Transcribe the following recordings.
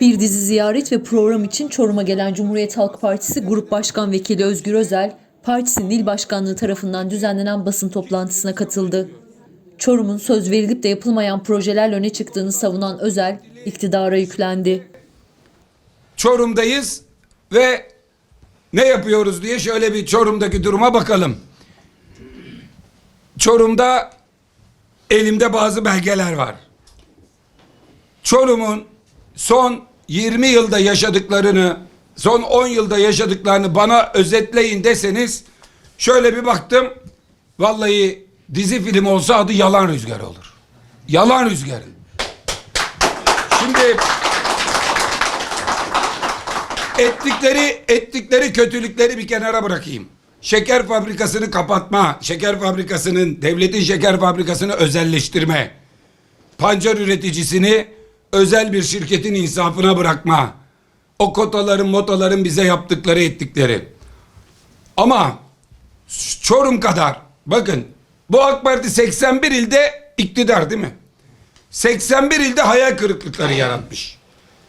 Bir dizi ziyaret ve program için Çorum'a gelen Cumhuriyet Halk Partisi Grup Başkan Vekili Özgür Özel, partisinin il başkanlığı tarafından düzenlenen basın toplantısına katıldı. Çorum'un söz verilip de yapılmayan projelerle öne çıktığını savunan Özel, iktidara yüklendi. Çorum'dayız ve ne yapıyoruz diye şöyle bir Çorum'daki duruma bakalım. Çorum'da elimde bazı belgeler var. Çorum'un son 20 yılda yaşadıklarını, son 10 yılda yaşadıklarını bana özetleyin deseniz şöyle bir baktım. Vallahi dizi film olsa adı Yalan Rüzgar olur. Yalan Rüzgarı. Şimdi ettikleri ettikleri kötülükleri bir kenara bırakayım. Şeker fabrikasını kapatma, şeker fabrikasının devletin şeker fabrikasını özelleştirme, pancar üreticisini özel bir şirketin insafına bırakma, o kotaların motaların bize yaptıkları ettikleri. Ama Çorum kadar bakın bu AK Parti 81 ilde iktidar değil mi? 81 ilde hayal kırıklıkları yaratmış.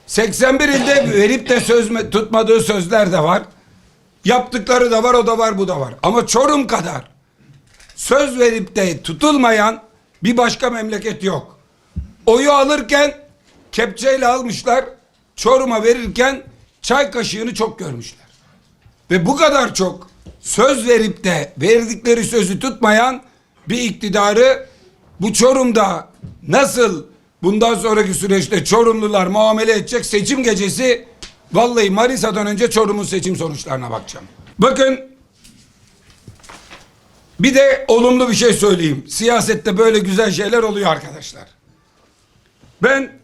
81 ilde verip de söz tutmadığı sözler de var. Yaptıkları da var, o da var, bu da var. Ama Çorum kadar söz verip de tutulmayan bir başka memleket yok. Oyu alırken kepçeyle almışlar. Çorum'a verirken çay kaşığını çok görmüşler. Ve bu kadar çok söz verip de verdikleri sözü tutmayan bir iktidarı bu Çorum'da nasıl bundan sonraki süreçte Çorumlular muamele edecek seçim gecesi vallahi Manisa'dan önce Çorum'un seçim sonuçlarına bakacağım. Bakın bir de olumlu bir şey söyleyeyim. Siyasette böyle güzel şeyler oluyor arkadaşlar. Ben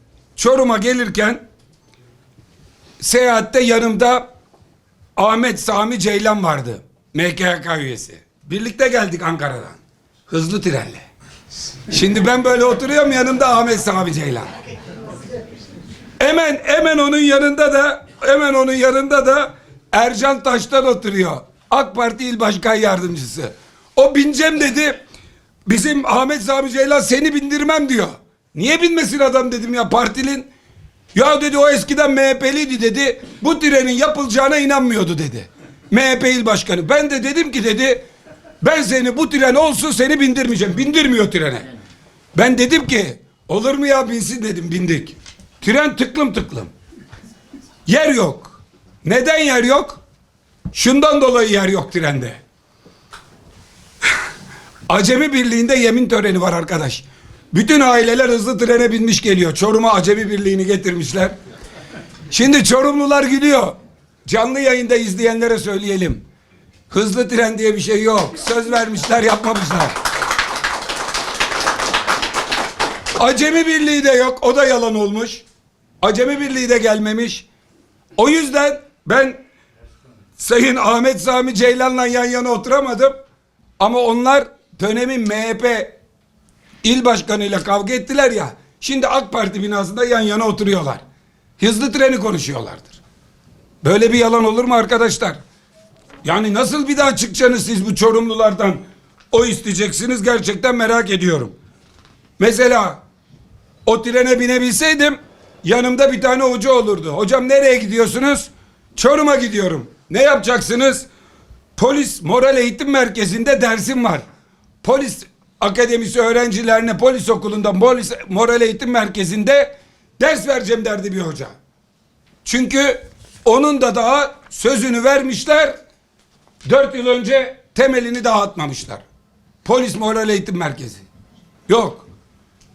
Çorum'a gelirken seyahatte yanımda Ahmet Sami Ceylan vardı. MKK üyesi. Birlikte geldik Ankara'dan. Hızlı trenle. Şimdi ben böyle oturuyorum yanımda Ahmet Sami Ceylan. Hemen hemen onun yanında da hemen onun yanında da Ercan Taş'tan oturuyor. AK Parti İl Başkan Yardımcısı. O bineceğim dedi. Bizim Ahmet Sami Ceylan seni bindirmem diyor. Niye binmesin adam dedim ya partinin. Ya dedi o eskiden MHP'liydi dedi. Bu trenin yapılacağına inanmıyordu dedi. MHP il başkanı. Ben de dedim ki dedi ben seni bu tren olsun seni bindirmeyeceğim. Bindirmiyor trene. Ben dedim ki olur mu ya binsin dedim bindik. Tren tıklım tıklım. Yer yok. Neden yer yok? Şundan dolayı yer yok trende. Acemi Birliği'nde yemin töreni var arkadaş. Bütün aileler hızlı trene binmiş geliyor. Çorum'a Acemi Birliği'ni getirmişler. Şimdi Çorumlular gülüyor. Canlı yayında izleyenlere söyleyelim. Hızlı tren diye bir şey yok. Söz vermişler yapmamışlar. Acemi Birliği de yok. O da yalan olmuş. Acemi Birliği de gelmemiş. O yüzden ben Sayın Ahmet Sami Ceylan'la yan yana oturamadım. Ama onlar dönemin MHP il başkanıyla kavga ettiler ya. Şimdi AK Parti binasında yan yana oturuyorlar. Hızlı treni konuşuyorlardır. Böyle bir yalan olur mu arkadaşlar? Yani nasıl bir daha çıkacaksınız siz bu Çorumlulardan? O isteyeceksiniz gerçekten merak ediyorum. Mesela o trene binebilseydim yanımda bir tane hoca olurdu. Hocam nereye gidiyorsunuz? Çorum'a gidiyorum. Ne yapacaksınız? Polis Moral Eğitim Merkezi'nde dersim var. Polis akademisi öğrencilerine polis okulunda polis moral eğitim merkezinde ders vereceğim derdi bir hoca. Çünkü onun da daha sözünü vermişler. Dört yıl önce temelini daha atmamışlar. Polis moral eğitim merkezi. Yok.